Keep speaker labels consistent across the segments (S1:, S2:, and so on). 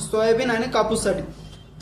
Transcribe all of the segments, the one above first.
S1: Soybean आणि कापूससाठी.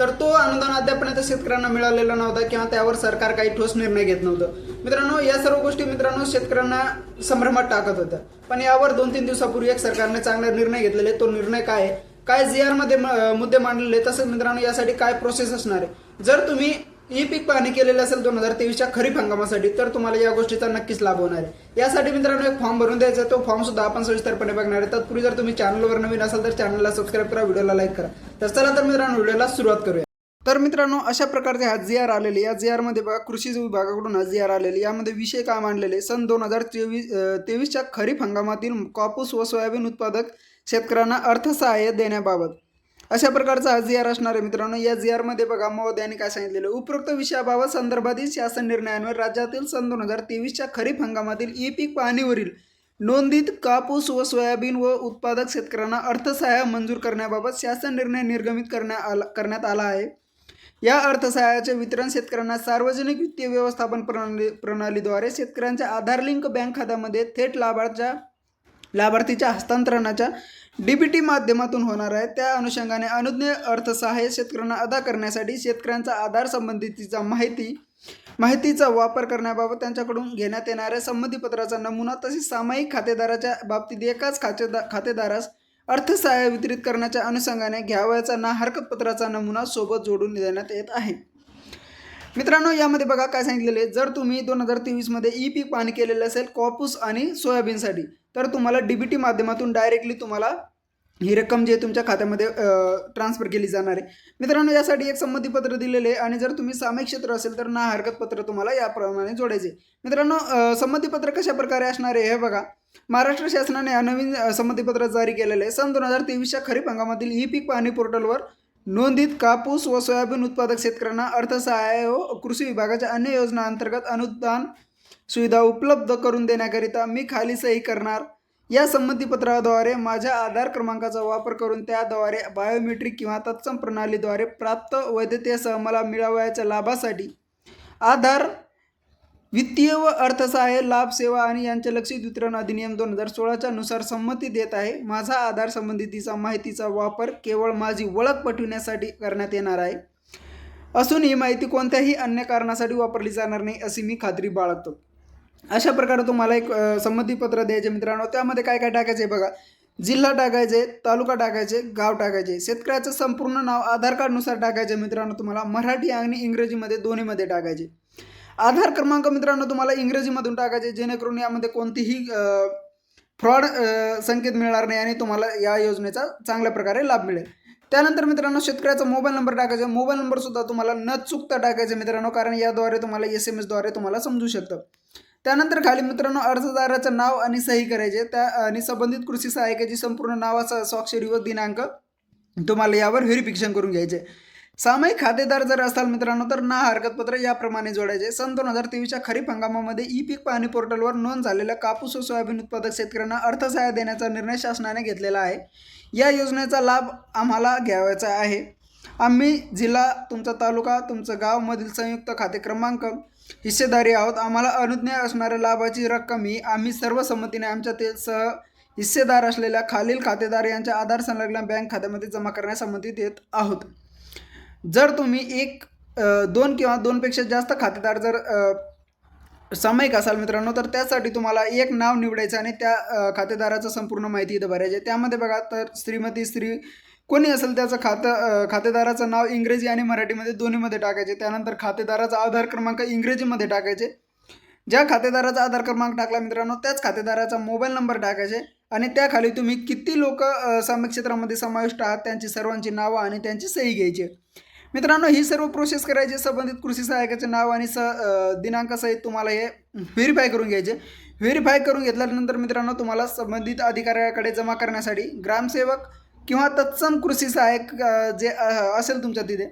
S1: तर तो अनुदान अद्यापर्यंत शेतकऱ्यांना मिळालेला नव्हता किंवा त्यावर सरकार काही ठोस निर्णय घेत नव्हतं. मित्रांनो या सर्व गोष्टी मित्रांनो शेतकऱ्यांना संभ्रमात टाकत होत्या. पण यावर दोन तीन दिवसापूर्वी एक सरकारने चांगला निर्णय घेतलेले तो निर्णय काय आहे? काय जी आरमध्ये मुद्दे मांडलेले तसंच मित्रांनो यासाठी काय प्रोसेस असणार आहे? जर तुम्ही ई पीक पाहणी केलेलं असेल दोन हजार तेवीसच्या खरीप हंगामासाठी तर तुम्हाला या गोष्टीचा नक्कीच लाभ होणार आहे. यासाठी मित्रांनो एक फॉर्म भरून द्यायचा तो फॉर्म सुद्धा आपण सविस्तरपणे बघणार आहे. तत्पूर्वी जर तुम्ही चॅनलवर नवीन असाल तर चॅनलला सबस्क्राईब करा व्हिडिओला लाईक करा. तर चला तर मित्रांनो व्हिडिओला सुरुवात करूया. तर मित्रांनो अशा प्रकारचे हा जी आर आलेले या जी आरमध्ये बघा कृषी विभागाकडून हा जी आर आलेले यामध्ये विषय काय मांडलेले सन दोन हजार तेवीस तेवीसच्या खरीप हंगामातील कापूस व सोयाबीन उत्पादक शेतकऱ्यांना अर्थसहाय्य देण्याबाबत. अशा प्रकारचा हा जी आर असणार आहे मित्रांनो. या जी आरमध्ये बघा महोदयांनी काय सांगितलेलं? उपरोक्त विषयाबाबत संदर्भातील शासन निर्णयांवर राज्यातील सन दोन हजार तेवीसच्या खरीप हंगामातील ई पीक पाहणीवरील नोंदीत कापूस व सोयाबीन व उत्पादक शेतकऱ्यांना अर्थसहाय्य मंजूर करण्याबाबत शासन निर्णय निर्गमित करण्यात आला करण्यात आला आहे. या अर्थसहाय्याचे वितरण शेतकऱ्यांना सार्वजनिक वित्तीय व्यवस्थापन प्रणाली प्रणालीद्वारे शेतकऱ्यांच्या आधार लिंक बँक खात्यामध्ये थेट लाभार्थ्या लाभार्थीच्या हस्तांतरणाच्या डीबीटी माध्यमातून होणार आहे. त्या अनुषंगाने अनुज्ञेय अर्थसहाय्य शेतकऱ्यांना अदा करण्यासाठी शेतकऱ्यांचा आधार संबंधितीचा माहिती माहितीचा वापर करण्याबाबत त्यांच्याकडून घेण्यात येणाऱ्या संमतीपत्राचा नमुना तसेच सामायिक खातेदाराच्या बाबतीत एकाच खातेदा खातेदारास अर्थसहाय्य वितरित करण्याच्या अनुषंगाने घ्यावयाचा ना हरकत पत्राचा नमुना सोबत जोडून देण्यात येत आहे. मित्रांनो यामध्ये बघा काय सांगितलेले जर तुम्ही दोन हजार तेवीसमध्ये ई पीक पाणी केलेलं असेल कॉपूस आणि सोयाबीनसाठी तर तुम्हाला डी बी टी माध्यमातून डायरेक्टली तुम्हाला ही रक्कम जी आहे तुमच्या खात्यामध्ये ट्रान्सफर केली जाणार आहे. मित्रांनो यासाठी एक संमतीपत्र दिलेले आहे आणि जर तुम्ही सामायिक क्षेत्र असेल तर ना हरकत पत्र तुम्हाला याप्रमाणे जोडायचे मित्रांनो संमतीपत्र कशा प्रकारे असणार आहे हे बघा. महाराष्ट्र शासनाने नवीन संमतीपत्र जारी केलेलं आहे. सन दोन हजार तेवीसच्या खरीप हंगामातील ई पीक पाहणी पोर्टलवर नोंदीत कापूस व सोयाबीन उत्पादक शेतकऱ्यांना अर्थसहाय्य व कृषी विभागाच्या अन्य योजना अंतर्गत अनुदान सुविधा उपलब्ध करून देण्याकरिता मी खाली सही करणार. या संमतीपत्राद्वारे माझ्या आधार क्रमांकाचा वापर करून त्याद्वारे बायोमेट्रिक किंवा तत्सम प्रणालीद्वारे प्राप्त वैधतेसह मला मिळावयाच्या लाभासाठी आधार वित्तीय व अर्थसहाय्य लाभ सेवा आणि यांचे लक्षित वितरण अधिनियम दोन हजार सोळाच्या नुसार संमती देत आहे. माझा आधार संबंधितीचा माहितीचा वापर केवळ माझी ओळख पटविण्यासाठी करण्यात येणार आहे. असून ही माहिती कोणत्याही अन्य कारणासाठी वापरली जाणार नाही अशी मी खात्री बाळगतो. अशा प्रकारे तुम्हाला एक अ, संमतीपत्र द्यायचे मित्रांनो. त्यामध्ये काय काय टाकायचे बघा. जिल्हा टाकायचे तालुका टाकायचे गाव टाकायचे. शेतकऱ्याचं संपूर्ण नाव आधार कार्डनुसार टाकायचे मित्रांनो तुम्हाला. मराठी आणि इंग्रजीमध्ये दोन्हीमध्ये टाकायचे. आधार क्रमांक मित्रांनो तुम्हाला इंग्रजीमधून टाकायचे जेणेकरून यामध्ये कोणतीही फ्रॉड संकेत मिळणार नाही आणि तुम्हाला या योजनेचा चांगल्या प्रकारे लाभ मिळेल. त्यानंतर मित्रांनो शेतकऱ्याचा मोबाईल नंबर टाकायचा. मोबाईल नंबर सुद्धा तुम्हाला न चुकता टाकायचा मित्रांनो कारण याद्वारे तुम्हाला एस एम एसद्वारे तुम्हाला समजू शकतं. त्यानंतर खाली मित्रांनो अर्जदाराचं नाव आणि सही करायचे त्या आणि संबंधित कृषी सहाय्यकाची संपूर्ण नावाचा स्वाक्षरी व दिनांक तुम्हाला यावर व्हेरिफिकेशन करून घ्यायचे सामायिक खातेदार जर असाल मित्रांनो तर ना हरकतपत्र याप्रमाणे जोडायचे. सन दोन हजार तेवीसच्या खरीप हंगामामध्ये ई पीक पाहणी पोर्टलवर नोंद झालेल्या कापूस व सोयाबीन उत्पादक शेतकऱ्यांना अर्थसहाय्य देण्याचा निर्णय शासनाने घेतलेला आहे. या योजनेचा लाभ आम्हाला घ्यावायचा आहे. आम्ही जिल्हा तुमचा तालुका तुमचं गावमधील संयुक्त खाते क्रमांक हिस्सेदारी आहोत. आम्हाला अनुज्ञा असणाऱ्या लाभाची रक्कम ही आम्ही सर्व संमतीने आमच्या ते सह हिस्सेदार असलेल्या खालील खातेदार यांच्या आधार संलग्न बँक खात्यामध्ये जमा करण्यास संमती देत आहोत. जर तुम्ही एक दोन किंवा दोनपेक्षा जास्त खातेदार जर सामायिक असाल मित्रांनो तर त्यासाठी तुम्हाला एक नाव निवडायचं आणि त्या खातेदाराचं संपूर्ण माहिती इथं भरायची त्यामध्ये बघा तर श्रीमती श्री कोणी असेल त्याचं खातं खातेदाराचं नाव इंग्रजी आणि मराठीमध्ये दोन्हीमध्ये टाकायचे. त्यानंतर खातेदाराचा आधार क्रमांक इंग्रजीमध्ये टाकायचे. ज्या खातेदाराचा आधार क्रमांक टाकला मित्रांनो त्याच खातेदाराचा मोबाईल नंबर टाकायचे आणि त्याखाली तुम्ही किती लोक साम्य क्षेत्रामध्ये समाविष्ट आहात त्यांची सर्वांची नावं आणि त्यांची सही घ्यायची मित्रांनो ही सर्व प्रोसेस करायची संबंधित कृषी सहाय्यकाचे नाव आणि स अ, दिनांकासहित तुम्हाला हे व्हेरीफाय करून घ्यायचे. व्हेरीफाय करून घेतल्यानंतर मित्रांनो तुम्हाला संबंधित अधिकाऱ्याकडे जमा करण्यासाठी ग्रामसेवक किंवा तत्सम कृषी सहाय्यक जे असेल तुमच्या तिथे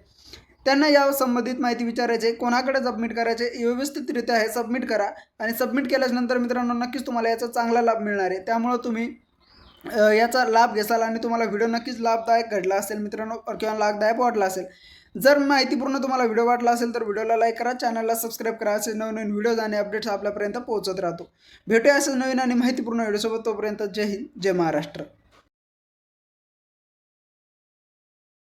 S1: त्यांना या संबंधित माहिती विचारायचे कोणाकडे सबमिट करायचे व्यवस्थितरित्या हे सबमिट करा आणि सबमिट केल्यानंतर मित्रांनो नक्कीच तुम्हाला याचा चांगला लाभ मिळणार आहे. त्यामुळं तुम्ही याचा लाभ घेसाल आणि तुम्हाला व्हिडिओ नक्कीच लाभदायक घडला असेल मित्रांनो किंवा लाभदायक वाटला असेल. जर माहितीपूर्ण तुम्हाला व्हिडिओ वाटला असेल तर व्हिडिओला लाईक करा चॅनलला सबस्क्राईब करा असे नवनवीन व्हिडिओज आणि अपडेट्स आपल्यापर्यंत पोहोचत राहतो. भेटूया असं नवीन आणि माहितीपूर्ण व्हिडिओसोबत तोपर्यंत जय हिंद जय महाराष्ट्र.